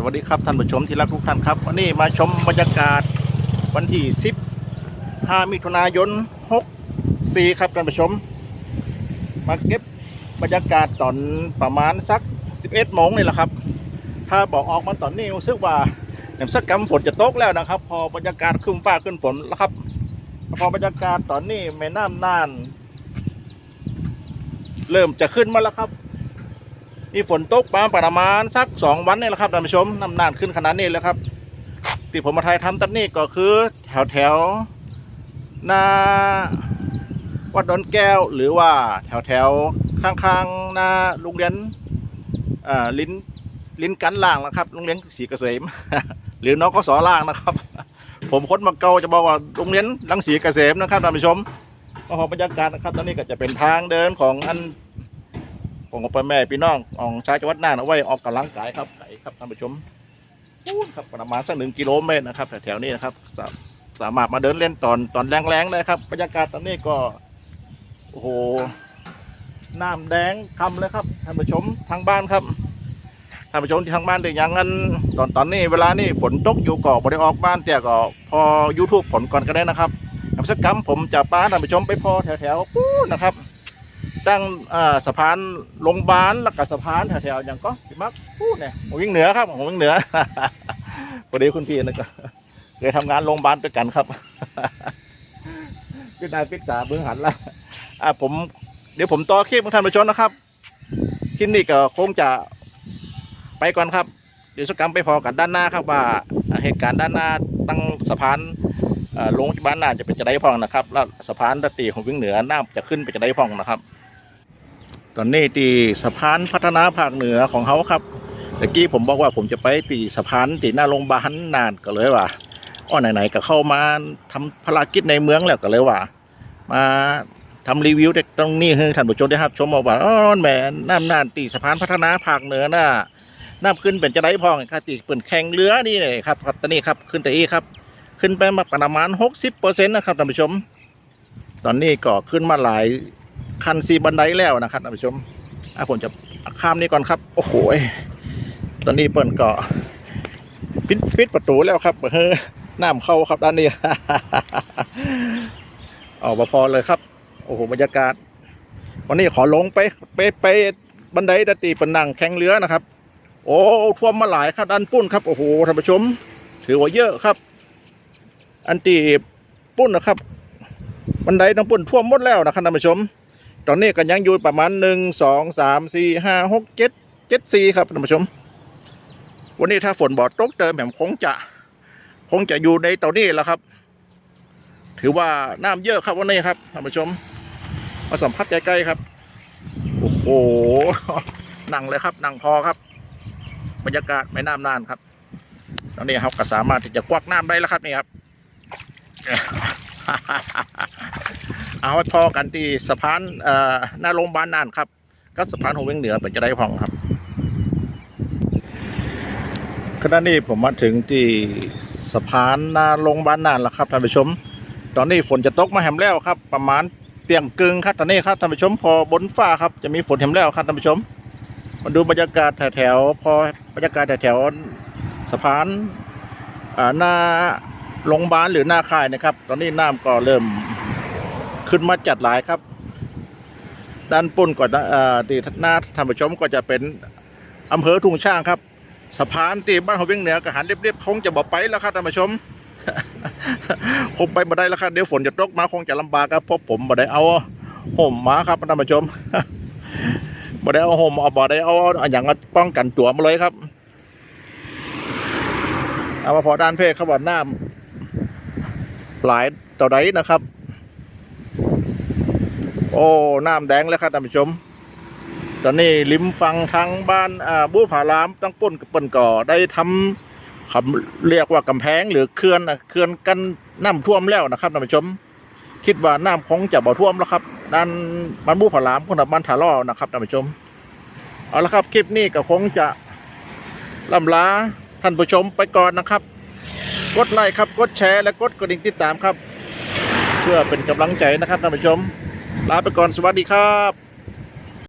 สวัสดีครับท่านผู้ชมที่รักทุกท่านครับวันนี้มาชมบรรยากาศวันที่ 15 มิถุนายน 64 ครับท่านผู้ชม มาเก็บบรรยากาศตอนประมาณสัก 11โมงนี่แหละครับ ถ้าบอกออกมาตอนนี้รู้สึกว่าแหมสักกำฝนจะตกแล้วนะครับ พอบรรยากาศขึ้นฟ้าขึ้นฝนแล้วครับ พอบรรยากาศตอนนี้แม่น้ำน่าน เริ่มจะขึ้นมาแล้วครับ มีฝนตกมาประมาณสักสองวันนี่แหละครับท่านผู้ชมน้ำนานขึ้นขนาดนี้แล้วครับที่ผมมาถ่ายทำตอนนี้ก็คือแถวแถวหนาวัดดอนแก้วหรือว่าแถวแถวข้างๆหน้าโรงเรียนลิ้นลิ้นกันล่างนะครับโรงเรียนศรีเกษม หรือน้องกสล่างนะครับ ผมค้นมาเกาจะบอกว่าโรงเรียนรังสีเกษมนะครับท่านผู้ชมก็พอบรรยากาศนะครับตอนนี้ก็จะเป็นทางเดินของอัน ผมกับพ่อแม่พี่น้องของชาวจังหวัดน่านเอาไว้ออกกำลังกายครับไก่ครับท่านผู้ชมพูดครับประมาณสักหนึ่งกิโลเมตรนะครับแถวๆนี้นะครับสาสามารถมาเดินเล่นตอนตอนแรงๆได้ครับบรรยากาศตอนนี้ก็โอ้โหน้ำแดงคำเลยครับท่านผู้ชมทางบ้านครับท่านผู้ชมที่ทางบ้านแต่ย่างนั้นตอนตอนนี้เวลานี่ฝนตกอยู่ก็บ่ได้ออกบ้านแต่ก็พอ YouTube ผลก่อนก็ได้นะครับสักกรรมผมจะป้าท่านผู้ชมไปพอแถวๆปู้นะครับ ตั้งสะพานโรงพยาบาลแล้วก็สะพานแถวๆอย่างก็พี่มักพูดเนี่ยหัววิ่งเหนือครับหัววิ่งเหนือพอดีคุณพี่นะก็เคยทำงานโรงพยาบาลด้วยกันครับพี่นายพิษาเบื้องหันละอ่าผมเดี๋ยวผมต่อคลิปของท่านผู้ชมนะครับคลิปนี้ก็คงจะไปก่อนครับเดี๋ยวสกรรมไปพอกันด้านหน้าครับว่าเหตุการณ์ด้านหน้าตั้งสะพาน โรงพยาบาลน่าจะเป็นจะได้พองนะครับ แล้วสะพานตะตีของวิ่งเหนือน้าจะขึ้นไปจะได้พองนะครับ ตอนนี้ที่สะพานพัฒนาภาคเหนือของเขาครับเมื่อกี้ผมบอกว่าผมจะไปตีสะพานตีหน้าโรงพยาบาลนานก็เลยว่าอ้อไหนๆก็เข้ามาทำภารกิจในเมืองแล้วก็เลยว่า มาทำรีวิวแต่ตรงนี้ให้ท่านผู้ชมได้ครับ ชมบอกว่าอ๋อแหมน้ำนานตีสะพานพัฒนาภาคเหนือน่ะน้ำขึ้นเป็นจะได้พองครับตีเปิ่นแข่งเรือนี่เลยครับตอนนี้ครับขึ้นแต่อีครับ ขึ้นไปมาประมาณหกสิบเปอร์เซ็นต์นะครับท่านผู้ชม ตอนนี้ก็ขึ้นมาหลายคันซีบันไดแล้วนะครับท่านผู้ชมอะผมจะข้ามนี้ก่อนครับ โอ้โหตอนนี้เปิ่นก็ปิดปิดประตูแล้วครับเฮ้อน้ำเข้าครับด้านนี้ออกมาพอเลยครับ โอ้โหบรรยากาศ วันนี้ขอลงไปไปไปบันไดดนตรีเป็นนั่งแข่งเรือนะครับ โอ้ท่วมมาหลายครับด้านปุ้นครับโอ้โหท่านผู้ชม ถือว่าเยอะครับ อันตีปุ้นนะครับบันไดทั้งปุ่นท่วมหมดแล้วนะครับท่านผู้ชม ตอนนี้ก็ยังอยู่ประมาณหนึ่งสองสามสี่ห้าหกเจ็ดเจ็ดสี่ครับท่านผู้ชม วันนี้ถ้าฝนบ่อตกเติมแหมคงจะ คงจะอยู่ในตอนนี้แล้วครับ ถือว่าน้ำเยอะครับวันนี้ครับท่านผู้ชม มาสัมผัสใกล้ๆครับโอ้โหนั่งเลยครับนั่งพอครับ บรรยากาศไม่น้ำนานครับตอนนี้ครับก็สามารถที่จะกวักน้ำได้แล้วครับนี่ครับ เอาไว้พอกันที่สะพานเอ่อหน้าโรงพยาบาลน่านครับก็สะพานหัวเวียงเหนือเป็นจะได้พองครับขณะนี้ผมมาถึงที่สะพานหน้าโรงพยาบาลน่านแล้วครับท่านผู้ชม ตอนนี้ฝนจะตกมาแหมแล้วครับ ประมาณเตียงกึ่งครับตอนนี้ครับท่านผู้ชม พอบนฟ้าครับจะมีฝนแหมแล้วครับท่านผู้ชมมาดูบรรยากาศแถวๆพอบรรยากาศแถวๆสะพานหน้า โรงพยาบาลหรือหน้าค่ายนะครับ ตอนนี้น้ำก็เริ่มขึ้นมาจัดหลายครับ ด้านปุ่นก่อนอ่าที่หน้าท่านผู้ชมก็จะเป็นอำเภอทุ่งช่างครับ สะพานที่บ้านหัวเวียงเหนือกระหันเรียบๆคงจะบอกไปแล้วครับท่านผู้ชมคงไปบ่ได้แล้วครับเดี๋ยวฝนจะตกมาคงจะลำบากครับเพราะผมบ่ได้เอาห่มมาครับท่านผู้ชมบ่ได้เอาห่มเอาบ่ได้เอาอย่างป้องกันตัวมาเลยครับ เอามาพอด้านเพศเขาบอกน้ำ หลายต่อใดนะครับ โอ้น้ำแดงแล้วครับท่านผู้ชม ตอนนี้ริมฟังทางบ้านอ่าบูผารามตั้งป้นกับเปิ่นก่อได้ทำคำเรียกว่ากำแพงหรือเขื่อนนะเขื่อนกันน้ำท่วมแล้วนะครับท่านผู้ชม คิดว่าน้ำคงจะบ่ท่วมแล้วครับด้านบ้านบูผารามคนบ้านถาล่อนะครับท่านผู้ชมเอาละครับคลิปนี้ก็คงจะล่ำลาท่านผู้ชมไปก่อนนะครับ กดไลค์ครับกดแชร์และกดกระดิ่งติดตามครับ เพื่อเป็นกำลังใจนะครับท่านผู้ชม ลาไปก่อนสวัสดีครับ